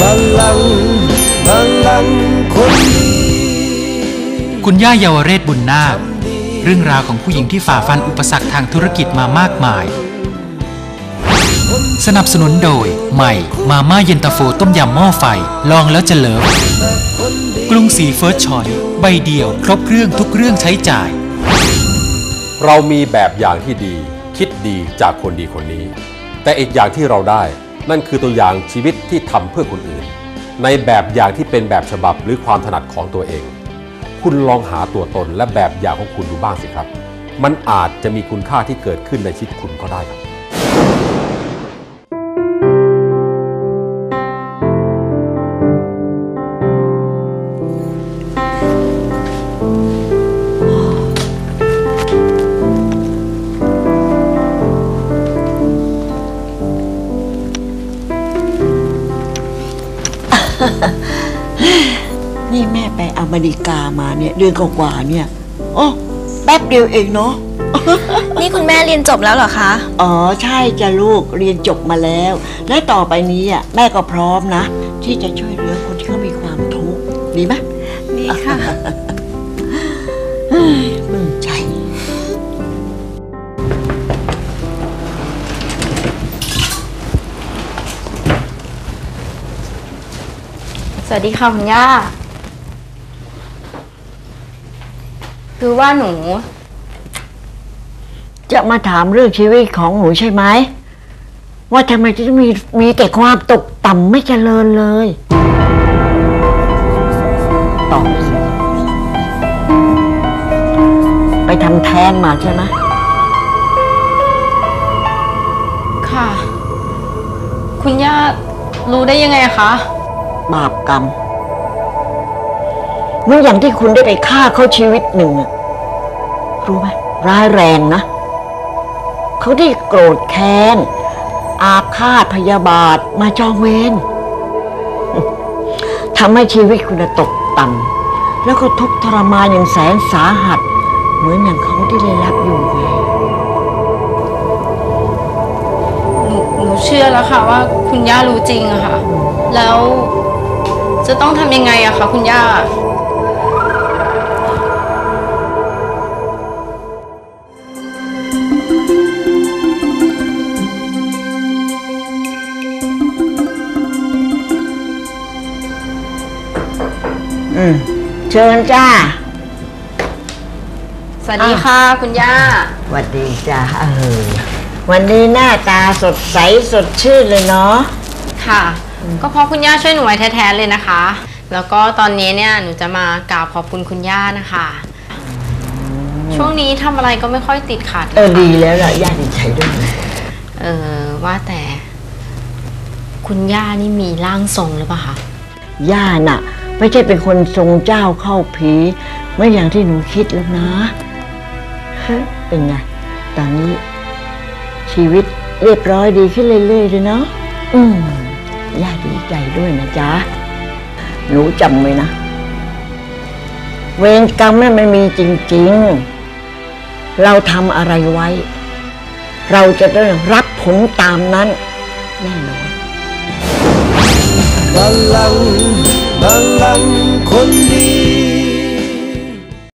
ลังพลังคนดีคุณย่าเยาวเรศบุญนาคเรื่องราวของผู้หญิงที่ฝ่าฟันอุปสรรคทางธุรกิจมามากมาย สนับสนุนโดย ใหม่ มาม่าเย็นตาโฟต้มยำหม้อไฟ ลองแล้วจะเลิฟกรุงศรีเฟิร์สชอยใบเดียว ครบเครื่องทุกเรื่องใช้จ่าย เรามีแบบอย่างที่ดี คิดดีจากคนดีคนนี้ แต่อีกอย่างที่เราได้ นั่นคือตัวอย่างชีวิตที่ทำเพื่อคนอื่น ในแบบอย่างที่เป็นแบบฉบับหรือความถนัดของตัวเอง คุณลองหาตัวตนและแบบอย่างของคุณดูบ้างสิครับ มันอาจจะมีคุณค่าที่เกิดขึ้นในชีวิตคุณก็ได้ครับ นี่แม่ไปอเมริกามาเนี่ยเดือนกว่าๆเนี่ยโอ้แป๊บเดียวเองเนาะ นี่คุณแม่เรียนจบแล้วเหรอคะ อ๋อใช่จ้ะลูกเรียนจบมาแล้ว และต่อไปนี้อะแม่ก็พร้อมนะ ที่จะช่วยเหลือคนที่เขามีความทุกข์ดีไหมดีค่ะ สวัสดีค่ะคุณย่า คือว่าหนู จะมาถามเรื่องชีวิตของหนูใช่ไหม ว่าทำไมจะต้องมีมีแต่ความตกต่ำไม่เจริญเลยตอบสิไปทำแท้งมาใช่ไหมค่ะ คุณย่ารู้ได้ยังไงคะ บาปกรรมเหมื่อนอย่างที่คุณได้ไปฆ่าเขาชีวิตหนึ่งรู้ไหมร้ายแรงนะ เขาได้โกรธแค้น อาฆาตพยาบาทมาจองเวรทำให้ชีวิตคุณตกต่ำแล้วก็ทุกทรมานอย่างแสนสาหัส เหมือนอย่างเขาที่ได้รับอยู่ไงหนูหนูเชื่อแล้วค่ะว่าคุณย่ารู้จริงอะค่ะ แล้ว จะต้องทำยังไงอะคะคุณย่า อืมเชิญจ้าสวัสดีค่ะคุณย่าสวัสดีจ้าเออวันนี้หน้าตาสดใสสดชื่นเลยเนาะค่ะ ก็เพราะคุณย่าช่วยหนูไว้แท้ๆเลยนะคะ แล้วก็ตอนนี้เนี่ยหนูจะมากราบขอบคุณคุณย่านะคะ ช่วงนี้ทำอะไรก็ไม่ค่อยติดขัดเออค่ะดีแล้วล่ะญาติดีใจด้วยนะเออว่าแต่ คุณย่านี่มีร่างทรงหรือเปล่าคะย่าน่ะ ไม่ใช่เป็นคนทรงเจ้าเข้าผี ไม่อย่างที่หนูคิดแล้วนะฮะเป็นไง ตอนนี้ชีวิตเรียบร้อยดีขึ้นเรื่อยๆเลยเนาะอืมย่าดี ใจด้วยนะจ๊ะ หนูจำไว้นะ เวรกรรมนั่นมันมีจริง ๆ เราทำอะไรไว้ เราจะได้รับผลตามนั้นแน่นอนพลังพลังคนดี